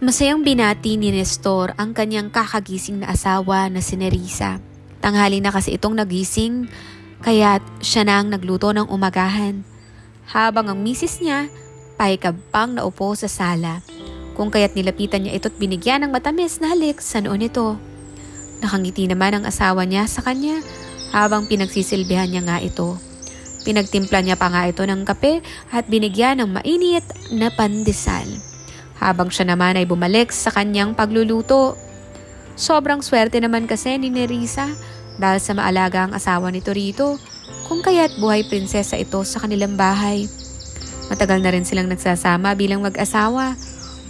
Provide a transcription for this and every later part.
Masayang binati ni Nestor ang kanyang kakagising na asawa na si Nerissa. Tanghali na kasi itong nagising, kaya't siya na ang nagluto ng umagahan. Habang ang misis niya, paikab pang naupo sa sala. Kung kaya't nilapitan niya ito't binigyan ng matamis na halik sa noon nito. Nakangiti naman ang asawa niya sa kanya habang pinagsisilbihan niya nga ito. Pinagtimpla niya pa nga ito ng kape at binigyan ng mainit na pandesal. Habang siya naman ay bumalik sa kanyang pagluluto. Sobrang swerte naman kasi ni Nerissa dahil sa maalaga ang asawa nito rito. Kung kaya't buhay prinsesa ito sa kanilang bahay. Matagal na rin silang nagsasama bilang mag-asawa.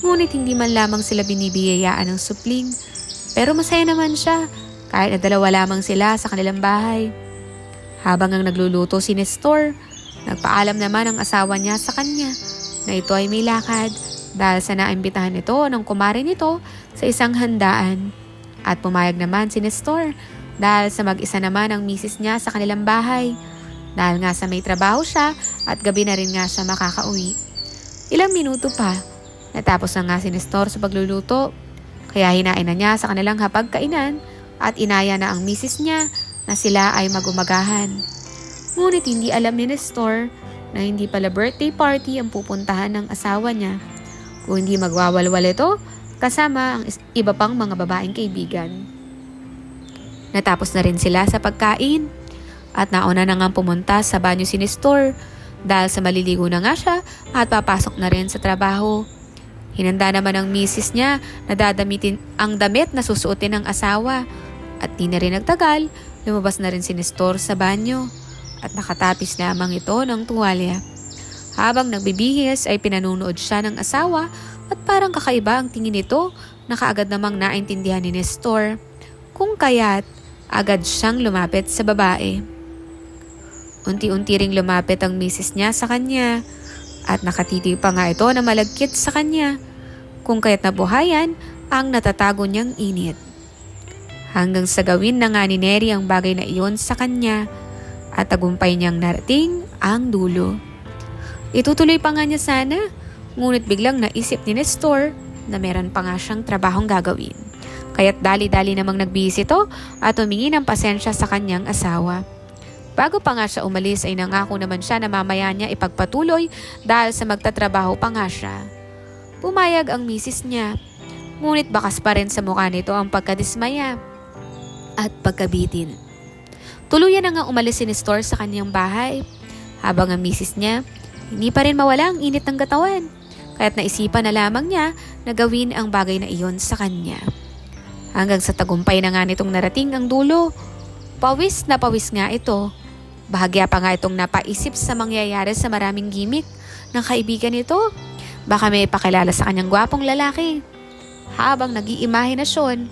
Ngunit hindi man lamang sila binibiyayaan ng supling. Pero masaya naman siya kahit na dalawa lamang sila sa kanilang bahay. Habang ang nagluluto si Nestor, nagpaalam naman ang asawa niya sa kanya na ito ay may lakad dahil sa naimbitahan nito ng kumare nito sa isang handaan. At pumayag naman si Nestor dahil sa mag-isa naman ang misis niya sa kanilang bahay. Dahil nga sa may trabaho siya at gabi na rin nga siya makakauwi. Ilang minuto pa, natapos na nga si Nestor sa pagluluto. Kaya hinain na niya sa kanilang hapagkainan at inaya na ang misis niya na sila ay magumagahan. Ngunit hindi alam ni Nestor na hindi pala birthday party ang pupuntahan ng asawa niya. Kung hindi magwawalwal ito, kasama ang iba pang mga babaeng kaibigan. Natapos na rin sila sa pagkain at nauna na nga pumunta sa banyo si Nestor dahil sa maliligo na nga siya at papasok na rin sa trabaho. Hinanda naman ng misis niya na dadamitin ang damit na susuotin ng asawa at di na rin nagtagal, lumabas na rin si Nestor sa banyo at nakatapis lamang ito ng tuwalya. Habang nagbibihis ay pinanunood siya ng asawa at parang kakaiba ang tingin nito na kaagad namang naintindihan ni Nestor. Kung kaya't agad siyang lumapit sa babae. Unti-unti ring lumapit ang misis niya sa kanya at nakatiti pa nga ito na malagkit sa kanya. Kung kaya't nabuhayan ang natatago niyang init. Hanggang sa gawin na nga ni Neri ang bagay na iyon sa kanya at tagumpay niyang narating ang dulo. Itutuloy pa nga niya sana, ngunit biglang naisip ni Nestor na meron pa nga siyang trabahong gagawin. Kaya't dali-dali namang nagbihis ito at humingi ng pasensya sa kanyang asawa. Bago pa nga siya umalis ay nangako naman siya na mamaya niya ipagpatuloy dahil sa magtatrabaho pa nga siya. Pumayag ang misis niya, ngunit bakas pa rin sa mukha nito ang pagkadismaya at pagkabitin. Tuluyan na nga umalis si Nestor sa kanyang bahay, habang ang misis niya, hindi pa rin mawala ang init ng katawan, kaya't naisipan na lamang niya na gawin ang bagay na iyon sa kanya. Hanggang sa tagumpay na nga nitong narating ang dulo, pawis na pawis nga ito. Bahagya pa nga itong napaisip sa mangyayari sa maraming gimmick ng kaibigan nito. Baka may pakilala sa kanyang gwapong lalaki. Habang nag-iimahinasyon,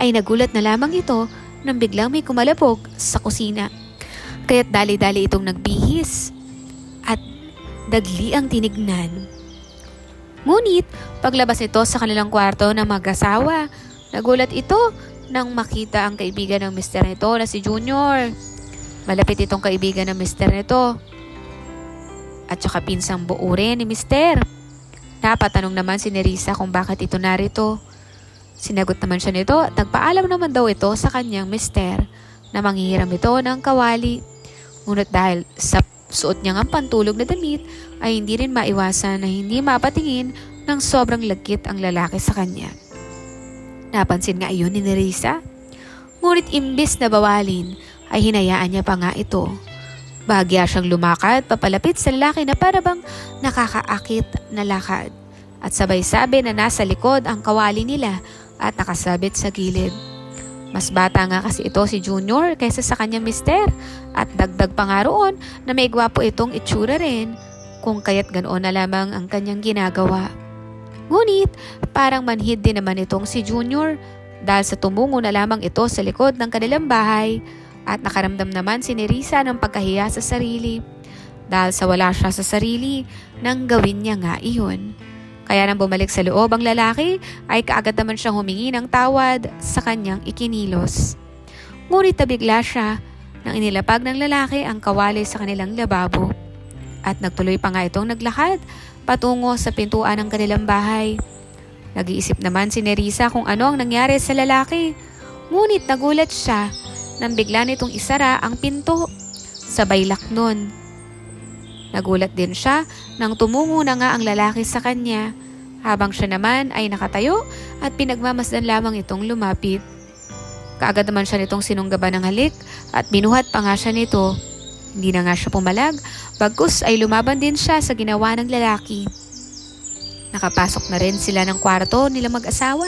ay nagulat na lamang ito nang biglang may kumalabog sa kusina. Kaya't dali-dali itong nagbihis dagli ang tinignan. Ngunit paglabas nito sa kanilang kwarto ng mag-asawa, nagulat ito nang makita ang kaibigan ng mister nito na si Junior. Malapit itong kaibigan ng mister nito. At saka pinsang buo rin ni mister. Napatanong naman si Nerissa kung bakit ito narito. Sinagot naman siya nito at nagpaalam naman daw ito sa kanyang mister na manghihiram ito ng kawali. Ngunit dahil sa suot niyang ang pantulog na damit ay hindi rin maiwasan na hindi mapatingin ng sobrang lagkit ang lalaki sa kanya. Napansin nga iyon ni Nerissa. Ngunit imbis na bawalin ay hinayaan niya pa nga ito. Bahagya siyang lumakad papalapit sa lalaki na parabang nakakaakit na lakad. At sabay sabi na nasa likod ang kawali nila at nakasabit sa gilid. Mas bata nga kasi ito si Junior kaysa sa kanyang mister at dagdag pa nga roon na may gwapo itong itsura rin kung kaya't ganoon na lamang ang kanyang ginagawa. Ngunit parang manhid din naman itong si Junior dahil sa tumungo na lamang ito sa likod ng kanilang bahay at nakaramdam naman si Nerissa ng pagkahiya sa sarili dahil sa wala siya sa sarili nang gawin niya nga iyon. Kaya nang bumalik sa loob ang lalaki, ay kaagad naman siyang humingi ng tawad sa kanyang ikinilos. Ngunit nabigla siya nang inilapag ng lalaki ang kawali sa kanilang lababo. At nagtuloy pa nga itong naglakad patungo sa pintuan ng kanilang bahay. Nag-iisip naman si Nerissa kung ano ang nangyari sa lalaki. Ngunit nagulat siya nang bigla nitong isara ang pinto. Sabay laknon. Nagulat din siya nang tumungo na nga ang lalaki sa kanya habang siya naman ay nakatayo at pinagmamasdan lamang itong lumapit. Kaagad naman siya nitong sinunggaban ng halik at binuhat pa nga siya nito. Hindi na nga siya pumalag, bagkus ay lumaban din siya sa ginawa ng lalaki. Nakapasok na rin sila ng kwarto nila mag-asawa.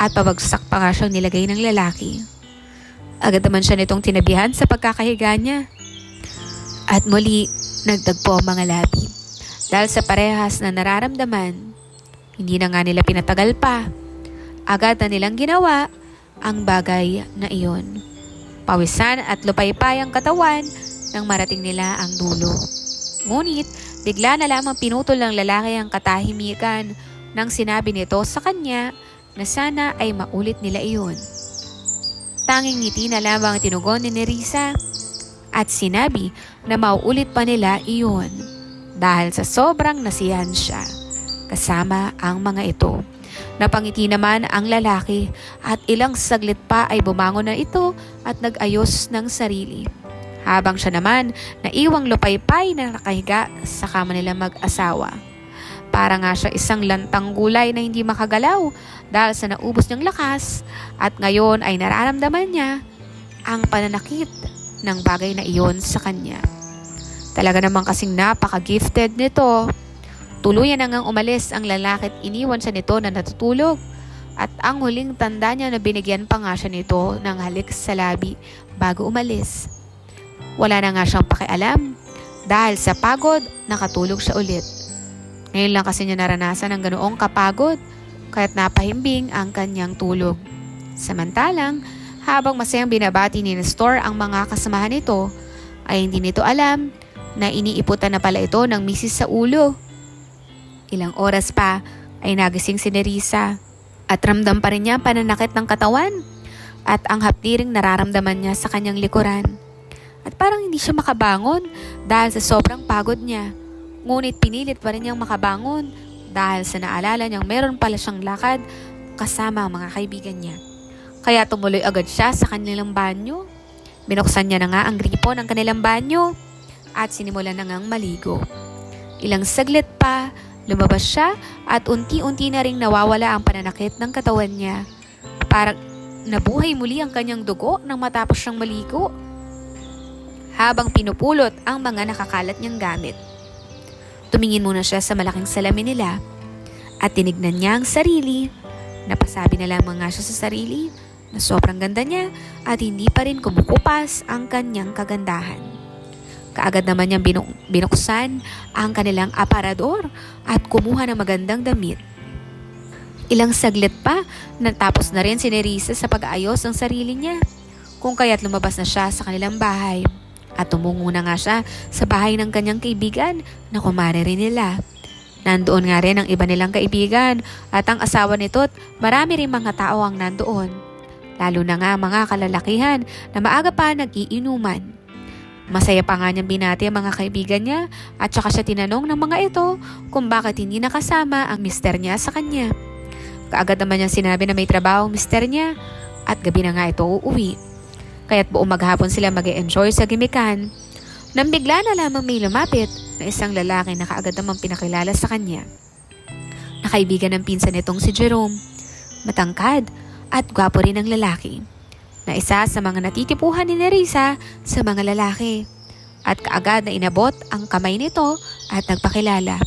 At pabagsak pa nga siyang nilagay ng lalaki. Agad naman siya nitong tinabihan sa pagkakahiga niya. At muli, nagtagpo ang mga labi. Dahil sa parehas na nararamdaman, hindi na nga nila pinatagal pa. Agad na nilang ginawa ang bagay na iyon. Pawisan at lupaypay ang katawan nang marating nila ang dulo. Ngunit, bigla na lamang pinutol ng lalaki ang katahimikan nang sinabi nito sa kanya na sana ay maulit nila iyon. Tanging ngiti na lamang ang tinugon ni Nerissa at sinabi na mauulit pa nila iyon dahil sa sobrang nasiyahan siya kasama ang mga ito. Napangiti naman ang lalaki at ilang saglit pa ay bumangon na ito at nag-ayos ng sarili. Habang siya naman naiwang lupaypay na nakahiga sa kama nila mag-asawa. Para nga siya isang lantang gulay na hindi makagalaw dahil sa naubos niyang lakas at ngayon ay nararamdaman niya ang pananakit ng bagay na iyon sa kanya. Talaga namang kasing napaka-gifted nito. Tuluyan na ngang umalis ang lalaki at iniwan siya nito na natutulog. At ang huling tanda niya na binigyan pa nga siya nito ng halik sa labi bago umalis. Wala na nga siyang pakialam dahil sa pagod nakatulog siya ulit. Ngayon lang kasi niya naranasan ang ganoong kapagod kaya't napahimbing ang kanyang tulog. Samantalang, habang masayang binabati ni Nestor ang mga kasamahan nito, ay hindi nito alam na iniiputan na pala ito ng misis sa ulo. Ilang oras pa ay nagising si Nerissa at ramdam pa rin niya ang pananakit ng katawan at ang hapdiring nararamdaman niya sa kanyang likuran. At parang hindi siya makabangon dahil sa sobrang pagod niya. Ngunit pinilit pa rin niyang makabangon dahil sa naalala niyang meron pala siyang lakad kasama ang mga kaibigan niya. Kaya tumuloy agad siya sa kanilang banyo. Binuksan niya na nga ang gripo ng kanilang banyo at sinimulan na ngang maligo. Ilang saglit pa, lumabas siya at unti-unti na ring nawawala ang pananakit ng katawan niya. Parang nabuhay muli ang kanyang dugo nang matapos siyang maligo. Habang pinupulot ang mga nakakalat niyang gamit. Tumingin muna siya sa malaking salamin nila at tinignan niya ang sarili. Napasabi na lamang nga siya sa sarili na sobrang ganda niya at hindi pa rin kumukupas ang kanyang kagandahan. Kaagad naman niyang binu- binuksan ang kanilang aparador at kumuha ng magandang damit. Ilang saglit pa, natapos na rin si Nerissa sa pag-aayos ng sarili niya. Kung kaya't lumabas na siya sa kanilang bahay. At tumungo na nga siya sa bahay ng kanyang kaibigan na kumare rin nila. Nandoon nga rin ang iba nilang kaibigan at ang asawa nito't marami rin mga tao ang nandoon. Lalo na nga mga kalalakihan na maaga pa nag-iinuman. Masaya pa nga niyang binati ang mga kaibigan niya at saka siya tinanong ng mga ito kung bakit hindi nakasama ang mister niya sa kanya. Kaagad naman niyang sinabi na may trabaho ang mister niya at gabi na nga ito uuwi. Kaya't buong maghapon sila mag enjoy sa gimikan. Nang bigla na lamang may lumapit na isang lalaki na kaagad namang pinakilala sa kanya. Nakaibigan ng pinsan nitong si Jerome. Matangkad at gwapo rin ang lalaki. Na isa sa mga natitipuhan ni Nerissa sa mga lalaki. At kaagad na inabot ang kamay nito at nagpakilala.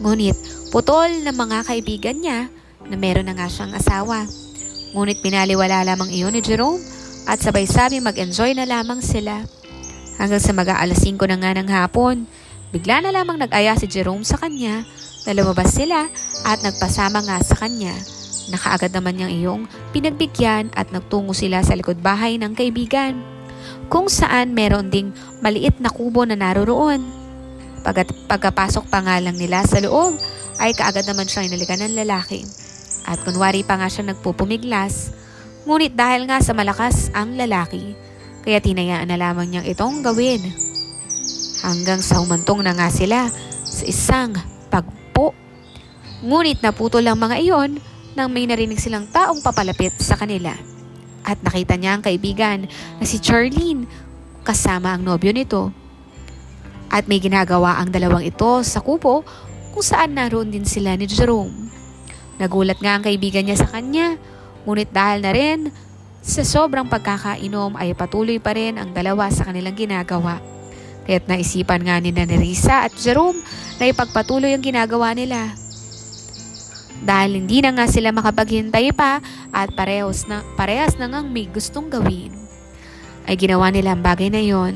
Ngunit putol ng mga kaibigan niya na meron na nga siyang asawa. Ngunit pinaliwala lamang iyon ni Jerome at sabay sabi mag-enjoy na lamang sila. Hanggang sa mag-aalas 5 na nga ng hapon, bigla na lamang nag-aya si Jerome sa kanya na lumabas sila at nagpasama nga sa kanya. Nakaagad naman niyang iyong pinagbigyan at nagtungo sila sa likod bahay ng kaibigan kung saan meron ding maliit na kubo na naroroon. Pag pagkapasok pa nga lang nila sa loob ay kaagad naman siyang inalikan ng lalaki. At kunwari pa nga siya nagpupumiglas. Ngunit dahil nga sa malakas ang lalaki, kaya tinayaan na lamang niyang itong gawin. Hanggang sa humantong na nga sila sa isang pagpo. Ngunit naputol ang mga iyon nang may narinig silang taong papalapit sa kanila. At nakita niya ang kaibigan na si Charlene kasama ang nobyo nito. At may ginagawa ang dalawang ito sa kubo kung saan naroon din sila ni Jerome. Nagulat nga ang kaibigan niya sa kanya, ngunit dahil na rin sa sobrang pagkakainom ay patuloy pa rin ang dalawa sa kanilang ginagawa. Kaya't naisipan nga ni Nerissa at Jerome na ipagpatuloy ang ginagawa nila. Dahil hindi na nga sila makapaghintay pa at parehas na, parehas na ngang may gustong gawin. Ay ginawa nila ang bagay na yon.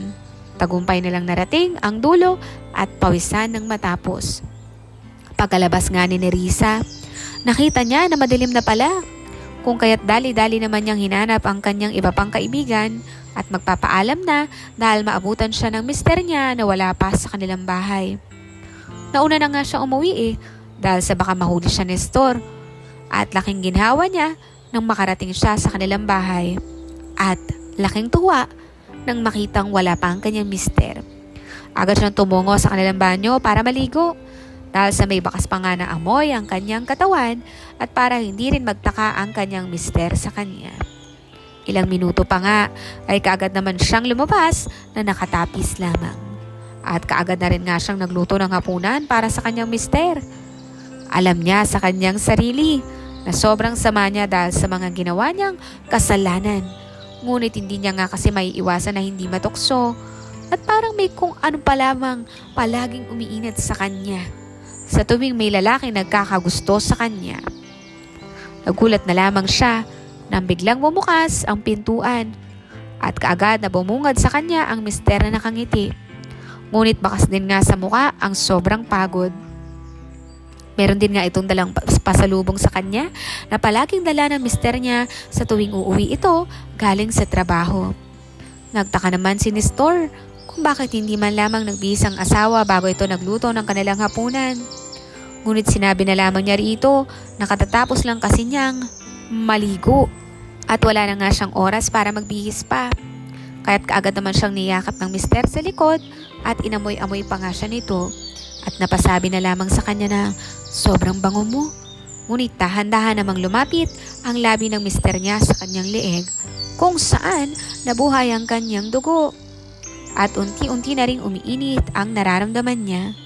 Tagumpay nilang narating ang dulo at pawisan ng matapos. Pagkalabas nga ni Nerissa, nakita niya na madilim na pala. Kung kaya't dali-dali naman niyang hinanap ang kanyang iba pang kaibigan at magpapaalam na dahil maabutan siya ng mister niya na wala pa sa kanilang bahay. Nauna na nga siya umuwi eh dahil sa baka mahuli siya ni Nestor at laking ginhawa niya nang makarating siya sa kanilang bahay at laking tuwa nang makitang wala pa ang kanyang mister. Agad siyang tumungo sa kanilang banyo para maligo dahil sa may bakas pa nga na amoy ang kanyang katawan at para hindi rin magtaka ang kanyang mister sa kanya. Ilang minuto pa nga ay kaagad naman siyang lumabas na nakatapis lamang. At kaagad na rin nga siyang nagluto ng hapunan para sa kanyang mister. Alam niya sa kanyang sarili na sobrang sama niya dahil sa mga ginawa niyang kasalanan. Ngunit hindi niya nga kasi may iwasan na hindi matukso at parang may kung ano pa lamang palaging umiinat sa kanya sa tuwing may lalaki nagkakagusto sa kanya. Nagulat na lamang siya nang biglang bumukas ang pintuan at kaagad na bumungad sa kanya ang mister na nakangiti. Ngunit bakas din nga sa muka ang sobrang pagod. Meron din nga itong dalang pasalubong sa kanya na palaging dala ng mister niya sa tuwing uuwi ito galing sa trabaho. Nagtaka naman si Nestor kung bakit hindi man lamang nagbihis ang asawa bago ito nagluto ng kanilang hapunan. Ngunit sinabi na lamang niya rito na katatapos lang kasi niyang maligo at wala na nga siyang oras para magbihis pa. Kaya't kaagad naman siyang niyakap ng mister sa likod at inamoy-amoy pa nga siya nito at napasabi na lamang sa kanya na sobrang bango mo. Ngunit dahan-dahan namang lumapit ang labi ng mister niya sa kanyang leeg kung saan nabuhay ang kanyang dugo. At unti-unti na ring umiinit ang nararamdaman niya.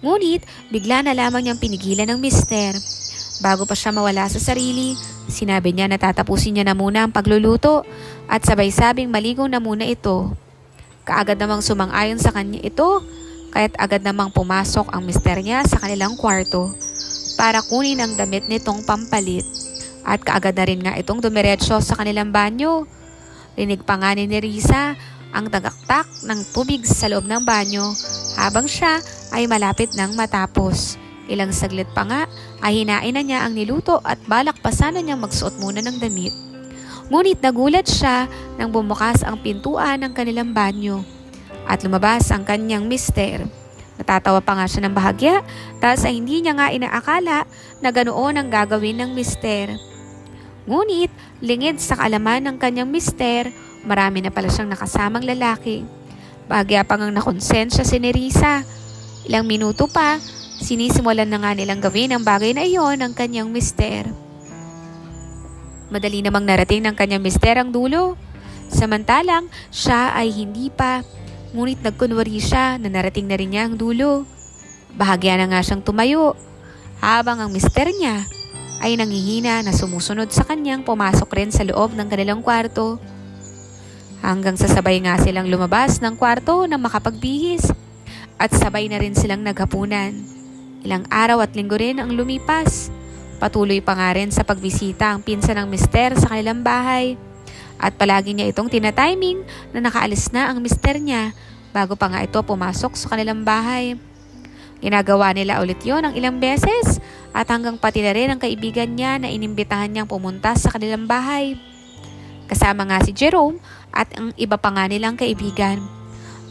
Ngunit bigla na lamang niyang pinigilan ng mister. Bago pa siya mawala sa sarili, sinabi niya na tatapusin niya na muna ang pagluluto at sabay sabing maligo na muna ito. Kaagad namang sumang-ayon sa kanya ito, kaya't agad namang pumasok ang mister niya sa kanilang kwarto para kunin ang damit nitong pampalit. At kaagad na rin nga itong dumiretso sa kanilang banyo. Rinig pa nga ni Nerissa ang tagaktak ng tubig sa loob ng banyo habang siya ay malapit nang matapos. Ilang saglit pa nga ay hinain na niya ang niluto at balak pa sana niyang magsuot muna ng damit. Ngunit nagulat siya nang bumukas ang pintuan ng kanilang banyo at lumabas ang kanyang mister. Natatawa pa nga siya ng bahagya dahil sa hindi niya nga inaakala na ganoon ang gagawin ng mister. Ngunit lingid sa kaalaman ng kanyang mister, marami na pala siyang nakasamang lalaki. Bahagya pa ngang nakonsensya si Nerissa. Ilang minuto pa, sinisimulan na nga nilang gawin ang bagay na iyon ng kanyang mister. Madali namang narating ng kanyang mister ang dulo. Samantalang, siya ay hindi pa. Ngunit nagkunwari siya na narating na rin niya ang dulo. Bahagya na nga siyang tumayo. Habang ang mister niya ay nangihina na sumusunod sa kanyang pumasok rin sa loob ng kanilang kwarto. Hanggang sa sabay nga silang lumabas ng kwarto na makapagbihis at sabay na rin silang naghapunan. Ilang araw at linggo rin ang lumipas. Patuloy pa nga rin sa pagbisita ang pinsan ng mister sa kanilang bahay. At palagi niya itong tinatiming na nakaalis na ang mister niya bago pa nga ito pumasok sa kanilang bahay. Ginagawa nila ulit yon ng ilang beses at hanggang pati na rin ang kaibigan niya na inimbitahan niyang pumunta sa kanilang bahay. Kasama nga si Jerome at ang iba pa nga nilang kaibigan.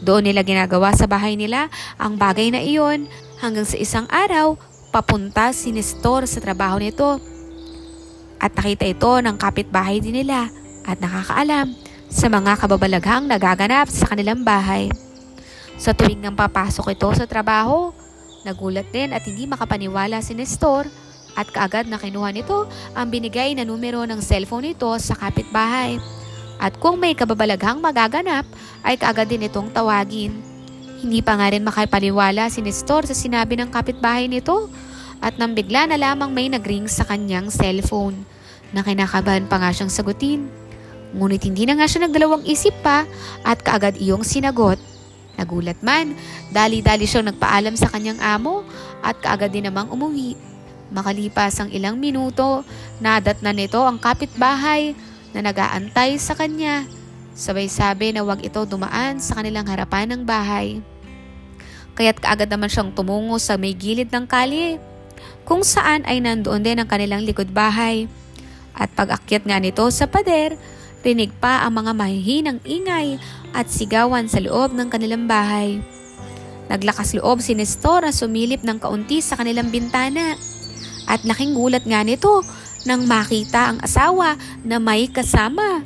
Doon nila ginagawa sa bahay nila ang bagay na iyon hanggang sa isang araw papunta si Nestor sa trabaho nito. At nakita ito ng kapitbahay din nila at nakakaalam sa mga kababalaghang nagaganap sa kanilang bahay. Sa tuwing nang papasok ito sa trabaho, nagulat din at hindi makapaniwala si Nestor at kaagad na kinuha nito ang binigay na numero ng cellphone nito sa kapitbahay. At kung may kababalaghang magaganap, ay kaagad din itong tawagin. Hindi pa nga rin makapaniwala si Nestor sa sinabi ng kapitbahay nito at nang bigla na lamang may nagring sa kanyang cellphone na kinakabahan pa nga siyang sagutin. Ngunit hindi na nga siya nagdalawang isip pa at kaagad iyong sinagot. Nagulat man, dali-dali siyang nagpaalam sa kanyang amo at kaagad din namang umuwi. Makalipas ang ilang minuto, nadat na nito ang kapitbahay na nagaantay sa kanya. Sabay sabi na wag ito dumaan sa kanilang harapan ng bahay. Kaya't kaagad naman siyang tumungo sa may gilid ng kalye, kung saan ay nandoon din ang kanilang likod bahay. At pag-akyat nga nito sa pader, rinig pa ang mga mahihinang ingay at sigawan sa loob ng kanilang bahay. Naglakas loob si Nestor na sumilip ng kaunti sa kanilang bintana. At laking gulat nga nito nang makita ang asawa na may kasama.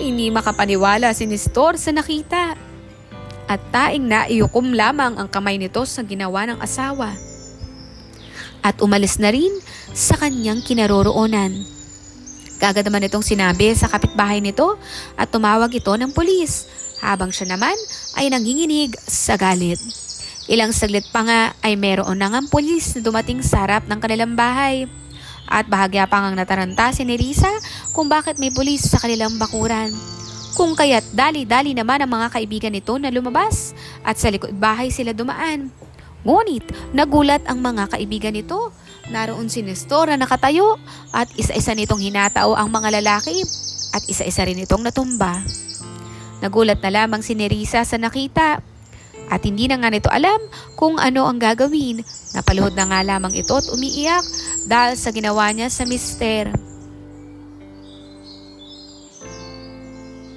Hindi makapaniwala si Nestor sa nakita. At taing naiukom lamang ang kamay nito sa ginawa ng asawa. At umalis na rin sa kanyang kinaroroonan. Kagad naman itong sinabi sa kapitbahay nito at tumawag ito ng polis habang siya naman ay nanginginig sa galit. Ilang saglit pa nga ay meron na ngang polis na dumating sa harap ng kanilang bahay. At bahagya pa ngang nataranta si Nerissa kung bakit may polis sa kanilang bakuran. Kung kaya't dali-dali naman ang mga kaibigan nito na lumabas at sa likod bahay sila dumaan. Ngunit nagulat ang mga kaibigan nito Naroon si Nestor na nakatayo at isa-isa nitong hinatao ang mga lalaki at isa-isa rin itong natumba. Nagulat na lamang si Nerissa sa nakita at hindi na nga nito alam kung ano ang gagawin. Napaluhod na nga lamang ito at umiiyak dahil sa ginawa niya sa mister.